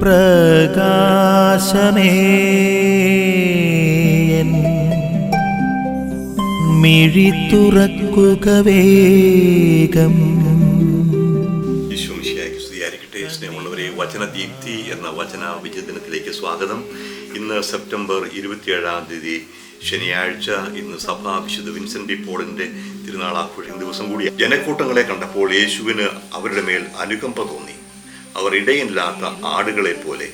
പ്രകാശമേ. മിഴി തുറക്കുക വേഗം. സ്നേഹമുള്ളവരെ വചനദീപ്തി എന്ന വചന വിജയദിനത്തിലേക്ക് സ്വാഗതം. ഇന്ന് സെപ്റ്റംബർ ഇരുപത്തിയേഴാം തീയതി ശനിയാഴ്ച. ഇന്ന് സഭാ വിശുദ്ധ വിൻസെന്റ് പോളിന്റെ തിരുനാൾ ആഘോഷിക്കുന്ന ദിവസം കൂടി ജനക്കൂട്ടങ്ങളെ കണ്ടപ്പോൾ യേശുവിന് അവരുടെ മേൽ അനുകമ്പ തോന്നി. അവർ ഇടയില്ലാത്ത ആടുകളെ പോലെ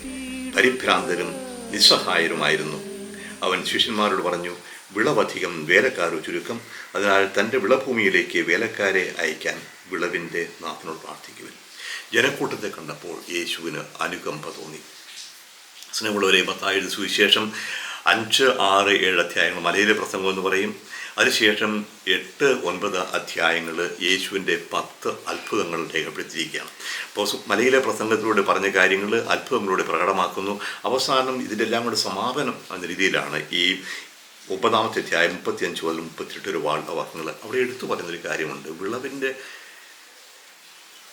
പരിഭ്രാന്തരും നിസ്സഹായരുമായിരുന്നു. അവൻ ശിഷ്യന്മാരോട് പറഞ്ഞു വിളവധികം വേലക്കാരോ ചുരുക്കം അതിനാൽ തന്റെ വിളഭൂമിയിലേക്ക് വേലക്കാരെ അയക്കാൻ വിളവിന്റെ നാഥനോട് പ്രാർത്ഥിക്കുവിൻ. ജനക്കൂട്ടത്തെ കണ്ടപ്പോൾ യേശുവിന് അനുകമ്പ തോന്നി. സ്നേഹമുള്ളവരെ പത്തായത് സുവിശേഷം അഞ്ച് ആറ് ഏഴ് അധ്യായങ്ങൾ മലയിലെ പ്രസംഗം എന്ന് പറയും. അതിനുശേഷം എട്ട് ഒൻപത് അധ്യായങ്ങൾ യേശുവിന്റെ പത്ത് അത്ഭുതങ്ങൾ രേഖപ്പെടുത്തിയിരിക്കുകയാണ്. അപ്പോൾ മലയിലെ പ്രസംഗത്തിലൂടെ പറഞ്ഞ കാര്യങ്ങൾ അത്ഭുതങ്ങളിലൂടെ പ്രകടമാക്കുന്നു. അവസാനം ഇതിന്റെല്ലാം കൂടെ സമാപനം എന്ന രീതിയിലാണ് ഈ മുപ്പതാമത്തെ അധ്യായം മുപ്പത്തിയഞ്ച് മുതൽ മുപ്പത്തിയെട്ട് ഒരു വാക്കുകൾ അവിടെ എടുത്തു പറയുന്നൊരു കാര്യമുണ്ട്. വിളവിന്റെ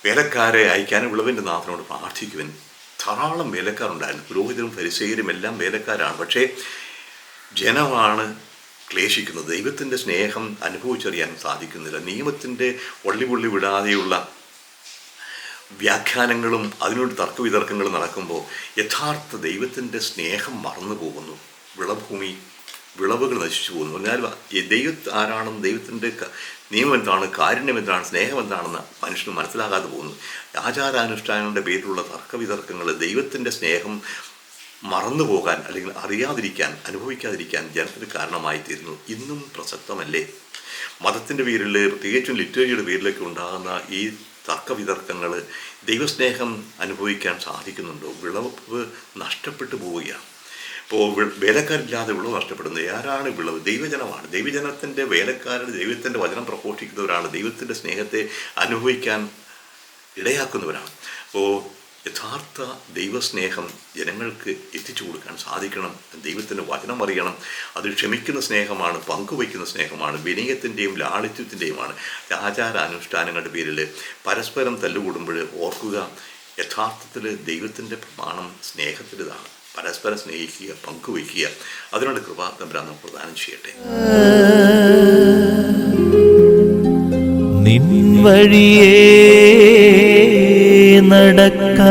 വേലക്കാരെ അയക്കാനും വിളവിന്റെ നാഥനോട് പ്രാർത്ഥിക്കുവാൻ ധാരാളം വേലക്കാരുണ്ടായിരുന്നു. പുരോഹിതരും പരിസയരും എല്ലാം വേലക്കാരാണ്. പക്ഷേ ജനമാണ് ക്ലേശിക്കുന്നത്. ദൈവത്തിന്റെ സ്നേഹം അനുഭവിച്ചറിയാൻ സാധിക്കുന്നില്ല. നിയമത്തിന്റെ ഒള്ളിപുള്ളി വിടാതെയുള്ള വ്യാഖ്യാനങ്ങളും അതിനോട് തർക്കവിതർക്കങ്ങളും നടക്കുമ്പോൾ യഥാർത്ഥ ദൈവത്തിന്റെ സ്നേഹം മറന്നു പോകുന്നു. വിളഭൂമി വിളവുകൾ നശിച്ചു പോകുന്നു. എന്നാൽ ദൈവത്ത് ദൈവം ആരാണെന്ന് ദൈവത്തിന്റെ നിയമം എന്താണ് കാരുണ്യം എന്താണ് സ്നേഹം എന്താണെന്ന് മനുഷ്യന് മനസ്സിലാകാതെ പോകുന്നു. ആചാരാനുഷ്ഠാനങ്ങളുടെ പേരിലുള്ള തർക്കവിതർക്കങ്ങൾ ദൈവത്തിന്റെ സ്നേഹം മറന്നു പോകാൻ അല്ലെങ്കിൽ അറിയാതിരിക്കാൻ അനുഭവിക്കാതിരിക്കാൻ ജനത്തിന് കാരണമായി തീരുന്നു. ഇന്നും പ്രസക്തമല്ലേ? മതത്തിന്റെ പേരിൽ പ്രത്യേകിച്ചും ലിറ്ററേച്ചറിയുടെ പേരിലൊക്കെ ഉണ്ടാകുന്ന ഈ തർക്കവിതർക്കങ്ങൾ ദൈവസ്നേഹം അനുഭവിക്കാൻ സാധിക്കുന്നുണ്ടോ? വിളവ് നഷ്ടപ്പെട്ടു പോവുകയാണ്. ഇപ്പോൾ വേലക്കാരില്ലാതെ വിളവ് നഷ്ടപ്പെടുന്നത് ആരാണ് വിളവ്? ദൈവജനമാണ്. ദൈവജനത്തിന്റെ വേലക്കാരൻ ദൈവത്തിന്റെ വചനം പ്രഘോഷിക്കുന്നവരാണ്. ദൈവത്തിന്റെ സ്നേഹത്തെ അനുഭവിക്കാൻ ഇടയാക്കുന്നവരാണ്. അപ്പോൾ യഥാർത്ഥ ദൈവസ്നേഹം ജനങ്ങൾക്ക് എത്തിച്ചു കൊടുക്കാൻ സാധിക്കണം ദൈവത്തിന്റെ വചനം അറിയണം. അത് ക്ഷമിക്കുന്ന സ്നേഹമാണ് പങ്കുവയ്ക്കുന്ന സ്നേഹമാണ് വിനയത്തിന്റെയും ലാളിത്യത്തിന്റെയുമാണ് ആചാരാനുഷ്ഠാനങ്ങളുടെ പേരിൽ പരസ്പരം തല്ലുകൂടുമ്പോൾ ഓർക്കുക യഥാർത്ഥത്തിൽ ദൈവത്തിന്റെ പ്രമാണം സ്നേഹത്തിന്റെതാണ് പരസ്പരം സ്നേഹിക്കുക പങ്കുവയ്ക്കുക. അതിനുള്ള കൃപ തമ്പരാൻ നമുക്ക് പ്രദാനം ചെയ്യട്ടെ. നിൻ വഴിയേ നടക്ക